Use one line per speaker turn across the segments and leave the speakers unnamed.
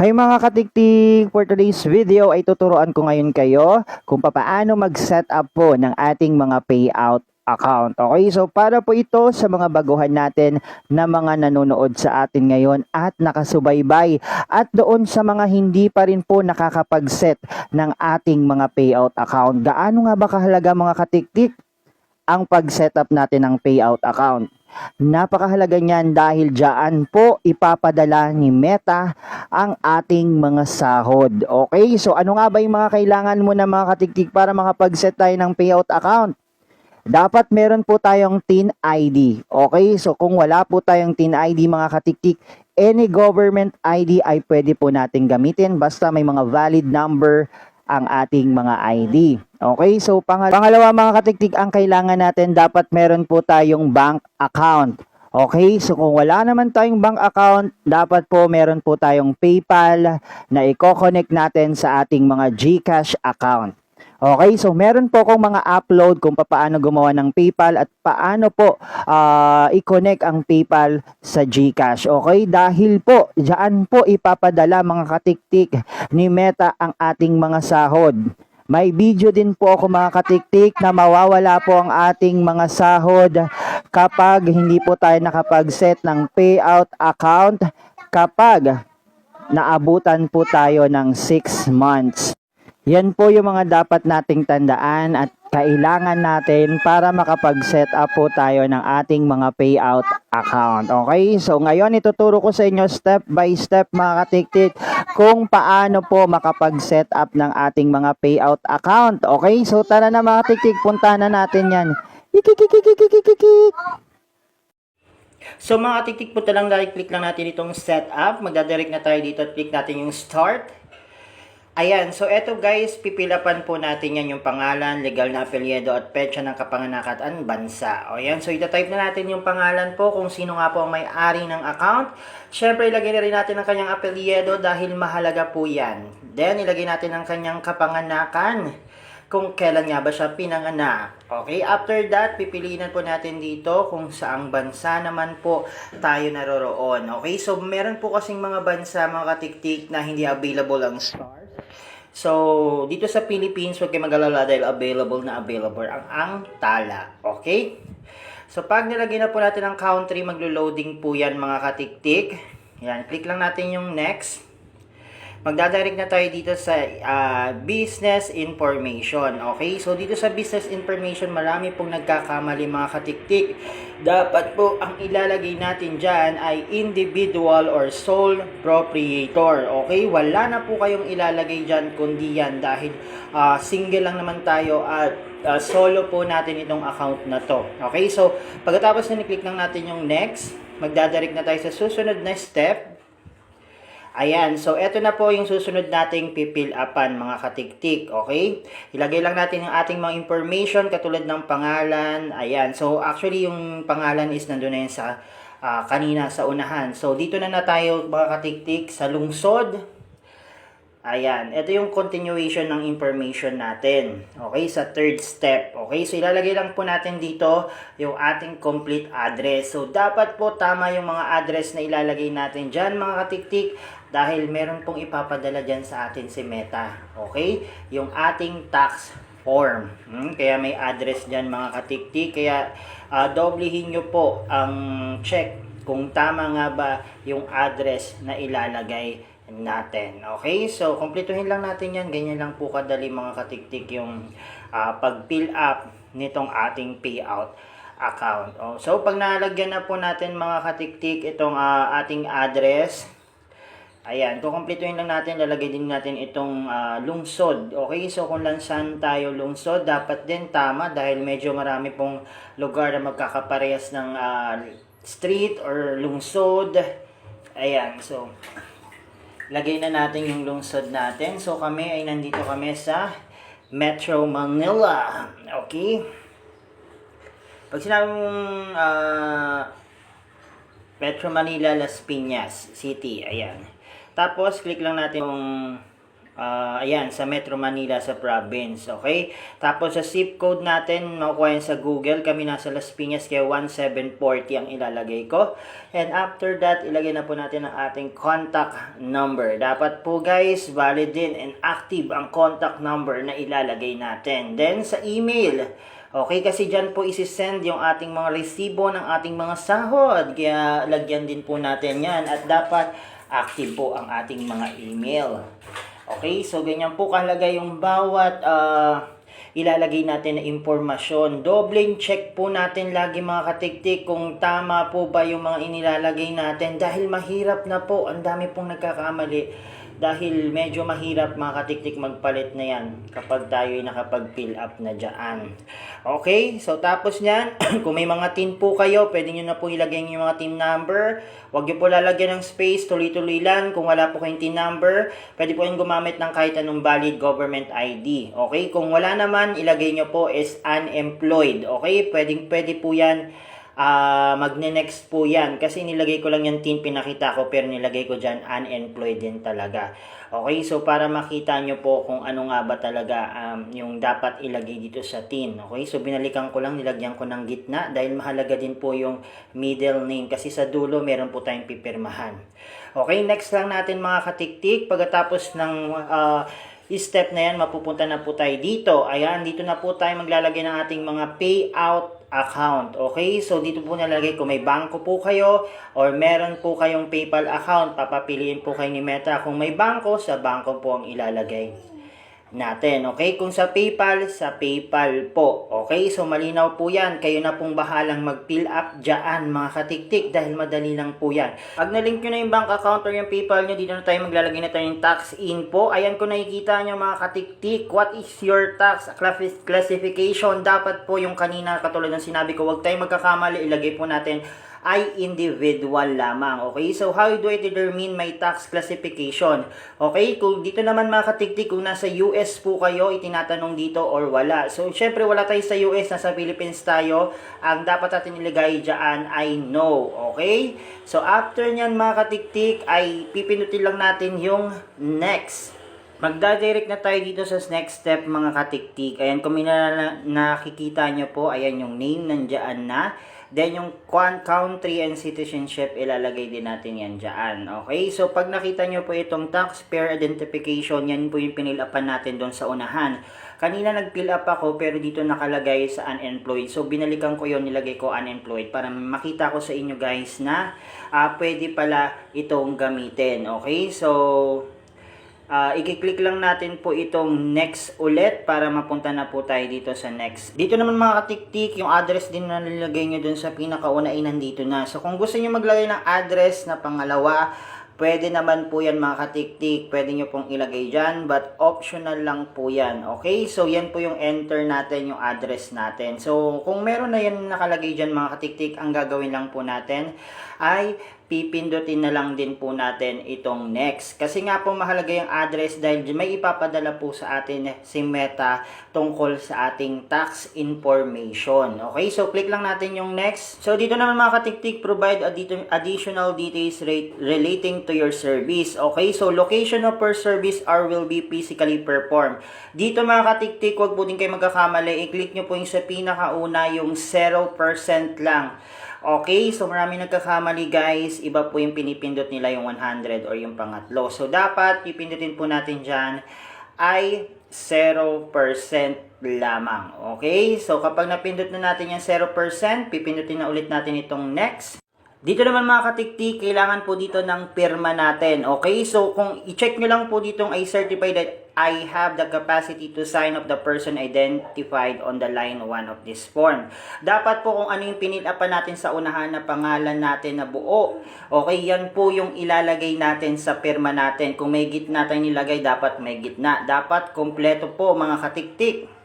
Hi mga katiktik! For today's video ay tuturuan ko ngayon kayo kung papaano mag-set up po ng ating mga payout account. Okay, so para po ito sa mga baguhan natin na mga nanonood sa atin ngayon at nakasubaybay at doon sa mga hindi pa rin po nakakapag-set ng ating mga payout account. Gaano nga ba kahalaga mga katiktik ang pag-set up natin ng payout account? Napakahalaga niyan dahil diyan po ipapadala ni Meta ang ating mga sahod. Okay, so ano nga ba yung mga kailangan mo na mga katiktik para makapag-set tayo ng payout account? Dapat meron po tayong TIN ID. Okay, so kung wala po tayong TIN ID mga katiktik, any government ID ay pwede po natin gamitin basta may mga valid number ang ating mga ID. Okay, so pangal- pangalawa mga katiktik, ang kailangan natin dapat meron po tayong bank account. Okay, so kung wala naman tayong bank account, dapat po meron po tayong PayPal na i-connect natin sa ating mga GCash account. Okay, so meron po akong mga upload kung paano gumawa ng PayPal at paano po ah, i-connect ang PayPal sa GCash. Okay, dahil po diyan po ipapadala mga katiktik ni Meta ang ating mga sahod. May video din po ako mga katiktik na mawawala po ang ating mga sahod kapag hindi po tayo nakapag-set ng payout account kapag naabutan po tayo ng 6 months. Yan po yung mga dapat nating tandaan at kailangan natin para makapag-set up po tayo ng ating mga payout account. Okay? So ngayon ituturo ko sa inyo step by step mga katiktik kung paano po makapag-set up ng ating mga payout account. Okay? So tara na mga tiktik, punta na natin yan.
So mga titik po lang dahil click lang natin itong setup. Magdadirect na tayo dito at click natin yung start. Ayan, so eto guys, pipilapan po natin yan yung pangalan, legal na apelyido at petsa ng kapanganakatan bansa. O yan, so itatype na natin yung pangalan po kung sino nga po ang may-ari ng account. Siyempre, ilagay na rin natin ang kanyang apelyido dahil mahalaga po yan. Then, ilagay natin ang kanyang kapanganakan kung kailan nga ba siya pinanganak. Okay, after that, pipiliin po natin dito kung saang bansa naman po tayo naroroon. Okay, so meron po kasing mga bansa, mga katiktik na hindi available ang stars. So, dito sa Philippines, huwag kayo mag-alala dahil available na available ang ang tala. Okay? So, pag nilagay na po natin ang country, maglo-loading po yan mga katiktik. Yan, click lang natin yung next magdadirect na tayo dito sa ah, business information. Okay? So, dito sa business information, marami pong nagkakamali mga katiktik. Dapat po, ang ilalagay natin dyan ay individual or sole proprietor. Okay? Wala na po kayong ilalagay dyan kundi yan dahil ah, single lang naman tayo at ah, solo po natin itong account na to. Okay? So, pagkatapos na ni-click lang natin yung next, magdadirect na tayo sa susunod na step. Ayan, so eto na po yung susunod nating pipil upan mga katiktik, okay? Ilagay lang natin yung ating mga information katulad ng pangalan. Ayan, so actually yung pangalan is nandun na yun sa ah, kanina sa unahan. So dito na na tayo mga katiktik sa lungsod. Ayan, ito yung continuation ng information natin. Okay, sa third step. Okay, so ilalagay lang po natin dito yung ating complete address. So dapat po tama yung mga address na ilalagay natin dyan mga katiktik dahil meron pong ipapadala dyan sa atin si Meta. Okay, yung ating tax form. Hmm, kaya may address dyan mga katiktik. Kaya ah, doblehin nyo po ang check kung tama nga ba yung address na ilalagay natin. Okay? So, kumpletuhin lang natin yan. Ganyan lang po kadali mga katiktik yung ah, pag-fill up nitong ating payout account. Oh, so, pag nalagyan na po natin mga katiktik itong ah, ating address, ayan, kukumpletuhin lang natin, lalagay din natin itong ah, lungsod. Okay? So, kung lansan tayo lungsod, dapat din tama dahil medyo marami pong lugar na magkakaparehas ng ah, street or lungsod. Ayan, so, lagay na natin yung lungsod natin. So kami ay nandito kami sa Metro Manila. Okay? Pag sinabi mong ah, Metro Manila, Las Piñas City. Ayan. Tapos, click lang natin yung Ah, ayan, sa Metro Manila sa province, okay? Tapos sa zip code natin, makukuha yan sa Google. Kami nasa Las Piñas, kaya 1740 ang ilalagay ko. And after that, ilagay na po natin ang ating contact number. Dapat po guys, valid din and active ang contact number na ilalagay natin. Then sa email, Okay, kasi dyan po isi-send yung ating mga resibo ng ating mga sahod. Kaya lagyan din po natin yan. At dapat active po ang ating mga email. Okay, so ganyan po kahalaga yung bawat ah, ilalagay natin na impormasyon. Dobling check po natin lagi mga katiktik kung tama po ba yung mga inilalagay natin. Dahil mahirap na po, ang dami pong nagkakamali. Dahil medyo mahirap mga katiktik magpalit na yan kapag tayo ay nakapag-fill up na dyan. Okay, so tapos nyan, kung may mga team po kayo, pwede nyo na po ilagay yung mga team number. Huwag nyo po lalagyan ng space, tuloy-tuloy lang. Kung wala po kayong team number, pwede po yung gumamit ng kahit anong valid government ID. Okay, kung wala naman, ilagay nyo po is unemployed. Okay, pwedeng pwede po yan Ah, magne-next po yan. Kasi nilagay ko lang yung tin, pinakita ko, pero nilagay ko dyan, unemployed din talaga. Okay, so para makita nyo po kung ano nga ba talaga um, yung dapat ilagay dito sa tin. Okay, so binalikan ko lang, nilagyan ko ng gitna dahil mahalaga din po yung middle name. Kasi sa dulo, meron po tayong pipirmahan. Okay, next lang natin mga katiktik. Pagkatapos ng ah, step na yan, mapupunta na po tayo dito. Ayan, dito na po tayo maglalagay ng ating mga payout account. Okay? So, dito po nalagay kung may bangko po kayo or meron po kayong PayPal account, papapiliin po kayo ni Meta. Kung may bangko, sa bangko po ang ilalagay natin. Okay? Kung sa PayPal, sa PayPal po. Okay? So, malinaw po yan. Kayo na pong bahalang mag-fill up dyan, mga katiktik, dahil madali lang po yan. Pag na-link nyo na yung bank account or yung PayPal nyo, dito na tayo maglalagay na tayo yung tax info. Ayan kung nakikita nyo, mga katiktik, what is your tax classi- classification? Dapat po yung kanina, katulad ng sinabi ko, huwag tayong magkakamali, ilagay po natin ay individual lamang. Okay? So, how do I determine my tax classification? Okay? Kung dito naman mga katiktik, kung nasa US po kayo, itinatanong dito or wala. So, syempre wala tayo sa US, nasa Philippines tayo. Ang dapat natin ilagay dyan ay no. Okay? So, after nyan mga katiktik, ay pipindutin lang natin yung next. Magdadirect na tayo dito sa next step mga katiktik. Ayan, kung may na, nakikita nyo po, ayan yung name nandiyan na. Then yung country and citizenship, ilalagay din natin yan dyan. Okay? So pag nakita nyo po itong taxpayer identification, yan po yung pinilapan natin doon sa unahan. Kanina nag-fill up ako pero dito nakalagay sa unemployed. So binalikan ko yon nilagay ko unemployed para makita ko sa inyo guys na ah, pwede pala itong gamitin. Okay? So Ah, i-click lang natin po itong next ulit para mapunta na po tayo dito sa next. Dito naman mga katiktik, yung address din na nilagay nyo dun sa pinakauna ay nandito na. So kung gusto nyo maglagay ng address na pangalawa, pwede naman po yan mga katiktik. Pwede nyo pong ilagay dyan, but optional lang po yan. Okay? So yan po yung enter natin, yung address natin. So kung meron na yan nakalagay dyan mga katiktik, ang gagawin lang po natin ay pipindutin na lang din po natin itong next. Kasi nga po mahalaga yung address dahil may ipapadala po sa atin si Meta tungkol sa ating tax information. Okay, so click lang natin yung next. So dito naman mga katiktik, provide addi- additional details rate relating to your service. Okay, so location of per service or will be physically performed. Dito mga katiktik, huwag po din kayo magkakamali. I-click nyo po yung sa pinakauna, yung 0% lang. Okay, so marami nagkakamali guys. Iba po yung pinipindot nila yung 100 or yung pangatlo. So dapat pipindutin po natin dyan ay 0% lamang. Okay, so kapag napindot na natin yung 0%, pipindutin na ulit natin itong next. Dito naman mga katiktik, kailangan po dito ng pirma natin. Okay, so kung i-check nyo lang po dito certify that I have the capacity to sign of the person identified on the line 1 of this form. Dapat po kung ano yung pinilapan natin sa unahan na pangalan natin na buo. Okay, yan po yung ilalagay natin sa pirma natin. Kung may gitna tayong nilagay, dapat may gitna. Dapat kompleto po mga katiktik.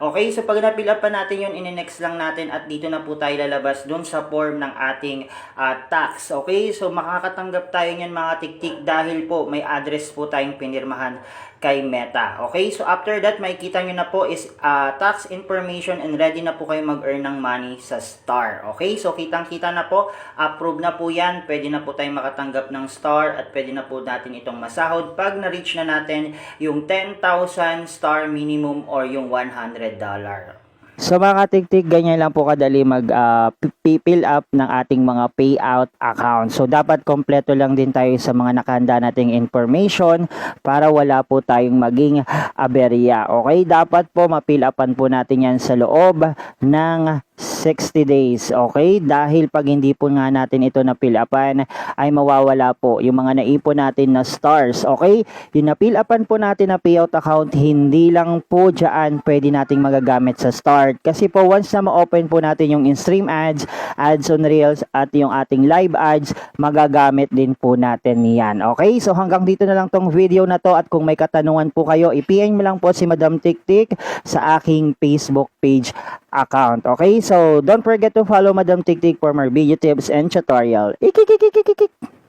Okay, so pag napila pa natin yun, ine-next lang natin at dito na po tayo lalabas dun sa form ng ating ah, tax. Okay, so makakatanggap tayo niyan mga tiktik dahil po may address po tayong pinirmahan kay Meta. Okay? So after that, makikita nyo na po is ah, tax information and ready na po kayo mag-earn ng money sa Star. Okay? So kitang-kita na po, approve na po yan. Pwede na po tayong makatanggap ng Star at pwede na po natin itong masahod pag na-reach na natin yung 10,000 Star minimum or yung $100.
So mga katiktik, ganyan lang po kadali mag ah, up ng ating mga payout account. So dapat kompleto lang din tayo sa mga nakahanda nating information para wala po tayong maging aberya. Okay, dapat po ma-fill upan po natin yan sa loob ng 60 days. Okay, dahil pag hindi po nga natin ito na fill upan ay mawawala po yung mga naipon natin na stars. Okay, yung na-fill upan po natin na payout account, hindi lang po dyan pwede nating magagamit sa start. Kasi po once na ma-open po natin yung in-stream ads, ads on Reels at yung ating live ads, magagamit din po natin yan. Okay, so hanggang dito na lang tong video na to at kung may katanungan po kayo, i-PM mo lang po si Madam Tiktik sa aking Facebook page account. Okay, so don't forget to follow Madam Tiktik for more video tips and tutorial. Ikikikikikik!